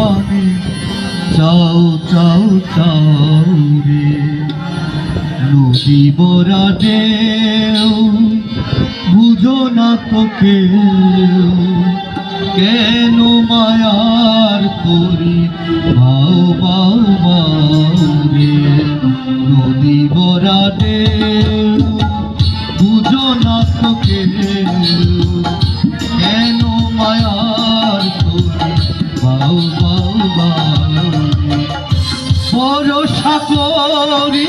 পানে চাও চাও চাও রে। নদী বরা ঢেউ বুঝো না তোকে কেন মায়ার তরি করি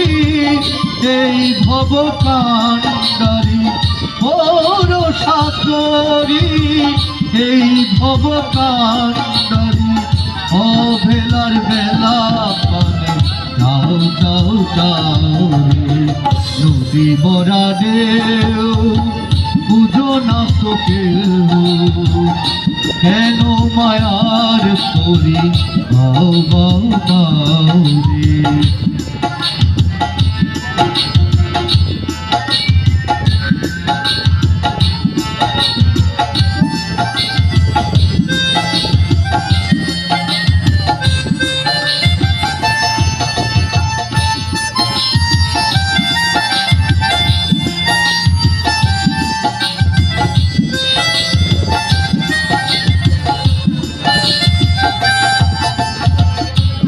এই ভব কান্ডারি ভরসা করি এই ভব কান্ডারি অভেলার বেলা পানে যাও যাও যাও নদী বরা ঢেউ, বুঝো না তো কেউ কেন মায়ার তরি বাউ বাউ বাউ রে।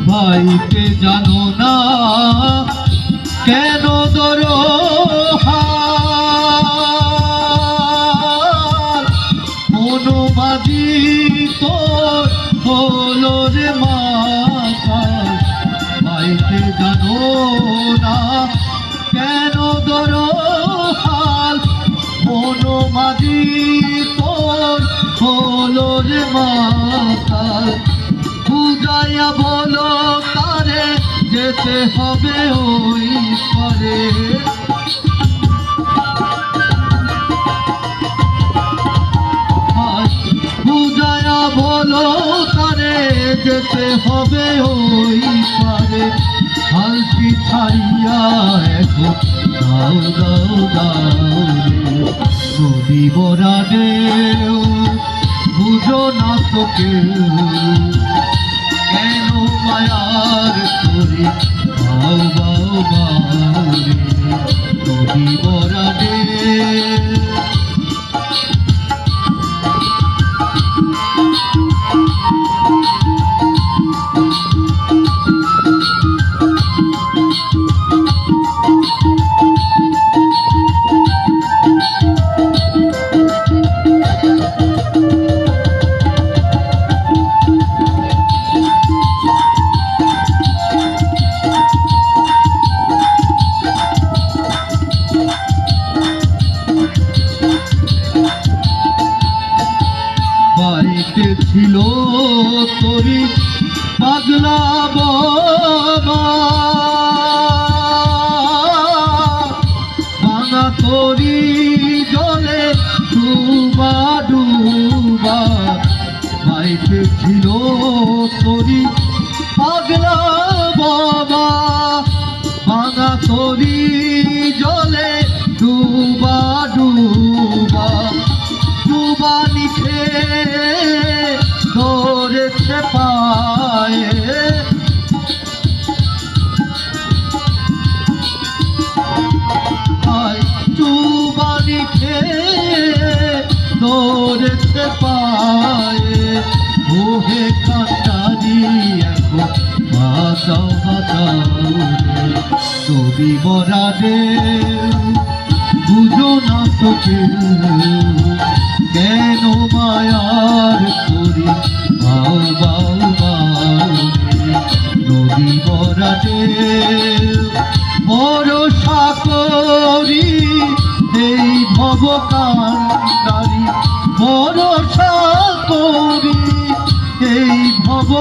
ভাইকে জানো না কেন দর অনুবাদী তোর হলো রে মাতা ভাইকে জানো না, কেন হাল রে মাতা বুঝাইয়া বলো যেতে হবে ওই পরে বুঝাইয়া বলো তারে, যেতে হবে ওই পারে হালকি ছাইয়া এখন দাও বুঝো না তো ছিল তোরি পাগলা বাবা। ভাঙা তোরি জলে ডুবা ডুবা বাড়িতে ছিল তোরি পাগলা বাবা। ভাঙা তোরি জলে ডুবা ডুবা ধরেছে পায়ে। ডুবানি খেয়ে ধরেছে পায়ে। ওহে কাটারি এখন বাঁচাও বাঁচাও রে নদী বরা ঢেউ বুঝো না তো কেউ, কেন মায়ার করি বাউ বাউ বাউ নদী বরা ঢেউ ভরসা এই ভব কান্ডারি ভরসা এই ভব